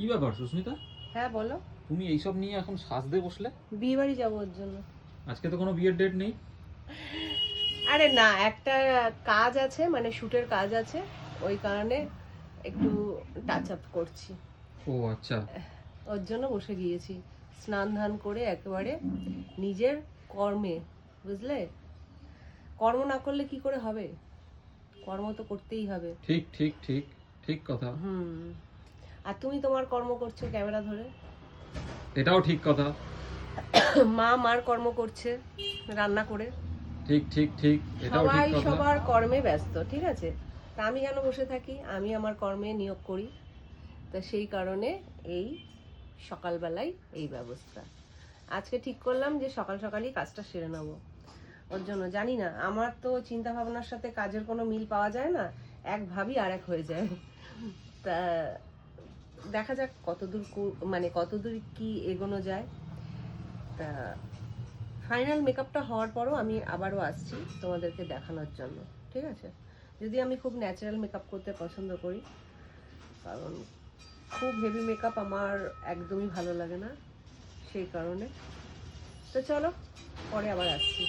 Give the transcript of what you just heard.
কি ব্যাপার সুস্মিতা? হ্যাঁ বলো। তুমি এইসব নিয়ে এখন সাজতে বসলে? বিয়ে বাড়ি যাব ওর জন্য। আজকে তো কোনো বিয়ের ডেট নেই? আরে না একটা কাজ আছে মানে শুটের কাজ আছে ওই কারণে একটু টাচ আপ করছি। ও আচ্ছা। ওর জন্য বসে গিয়েছি। স্নান ধান করে একেবারে নিজের কর্মে বুঝলে? কর্ম না করলে কি করে হবে? কর্ম তো করতেই হবে। ঠিক ঠিক ঠিক ঠিক কথা। হুম। আর তুমি তোমার কর্ম করছ ক্যামেরা ধরে? এটাও ঠিক কথা। মা মার কর্ম করছে রান্না করে। ঠিক ঠিক ঠিক এটাও ঠিক কথা। সবার কর্মে ব্যস্ত ঠিক আছে? তা আমি কেন বসে থাকি? আমি আমার কর্মে নিয়োগ করি। তা সেই কারণে এই সকালবেলায় এই ব্যবস্থা। আজকে ঠিক করলাম যে সকাল সকালই কাজটা সেরে নেব। ওর জন্য জানি না আমার তো চিন্তা ভাবনার সাথে কাজের কোনো মিল পাওয়া যায় না। এক ভাবি আর এক হয়ে যায়। তা দেখা যাক কতদূর মানে কতদূর কি এগোনো যায়। তা ফাইনাল মেকআপটা হওয়ার পরও আমি আবারও আসছি তোমাদেরকে দেখানোর জন্য, ঠিক আছে? যদি আমি খুব ন্যাচারাল মেকআপ করতে পছন্দ করি, কারণ খুব হেভি মেকআপ আমার একদমই ভালো লাগে না, সেই কারণে। তো চলো, পরে আবার আসছি।